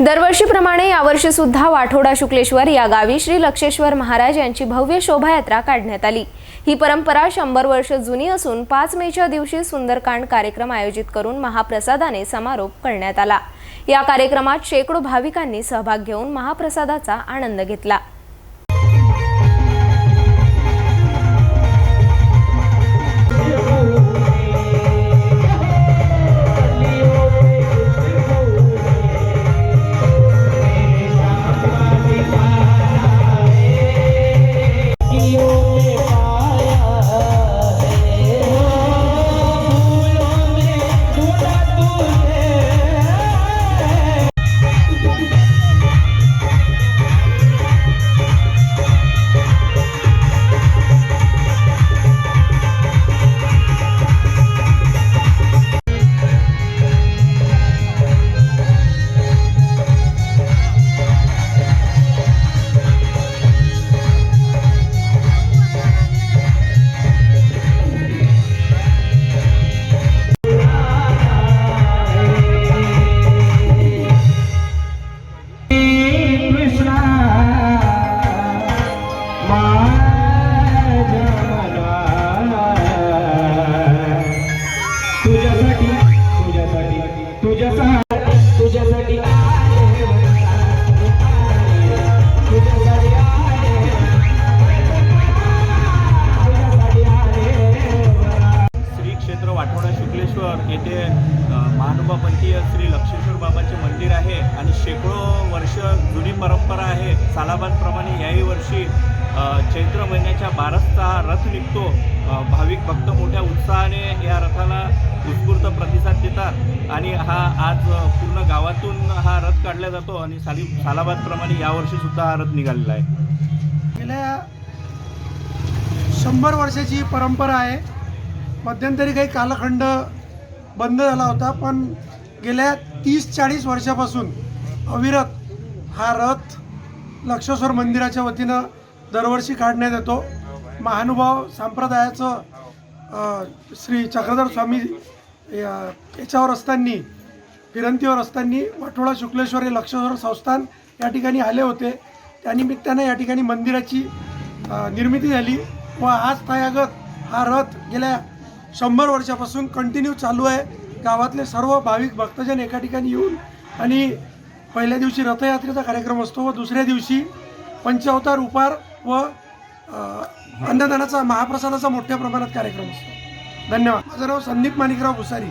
दरवर्षीप्रमाणे यावर्षी सुद्धा वाठोडा शुक्लेश्वर या गावी श्री लक्षेश्वर महाराज यांची भव्य शोभायात्रा काढण्यात आली. ही परंपरा शंभर वर्ष जुनी असून पाच मेच्या दिवशी सुंदरकांड कार्यक्रम आयोजित करून महाप्रसादाने समारोप करण्यात आला. या कार्यक्रमात शेकडो भाविकांनी सहभाग घेऊन महाप्रसादाचा आनंद घेतला. वाठोडा शुक्लेश्वर येथे महानुभापंथीय श्री लक्ष्मेश्वर बाबाचे मंदिर आहे आणि शेकडो वर्ष जुनी परंपरा आहे. सालाबादप्रमाणे याही वर्षी चैत्र महिन्याच्या बारसचा रथ निघतो. भाविक भक्त मोठ्या उत्साहाने या रथाला उत्स्फूर्त प्रतिसाद देतात आणि हा आज पूर्ण गावातून हा रथ काढला जातो आणि साली सालाबादप्रमाणे यावर्षी सुद्धा हा रथ निघालेला आहे. गेल्या शंभर वर्षाची परंपरा आहे. मध्यंतरी काही कालखंड बंद झाला होता पण गेल्या तीस चाळीस वर्षापासून अविरत हा रथ लक्षेश्वर मंदिराच्या वतीनं दरवर्षी काढण्यात येतो. महानुभाव संप्रदायाचं श्री चक्रधर स्वामी याच्यावर असताना फिरंतीवर असताना वाठोळा शुक्लेश्वर हे लक्षेश्वर संस्थान या ठिकाणी आले होते. त्यानिमित्तानं या ठिकाणी मंदिराची निर्मिती झाली व आज तयागत हा रथ गेल्या शंभर वर्षापासून कंटिन्यू चालू आहे. गावातले सर्व भाविक भक्तजन एका ठिकाणी येऊन आणि पहिल्या दिवशी रथयात्रेचा कार्यक्रम असतो व दुसऱ्या दिवशी पंचावतार उपार व अन्नदानाचा महाप्रसादाचा मोठ्या प्रमाणात कार्यक्रम असतो. धन्यवाद. माझं नाव संदीप माणिकराव भुसारी.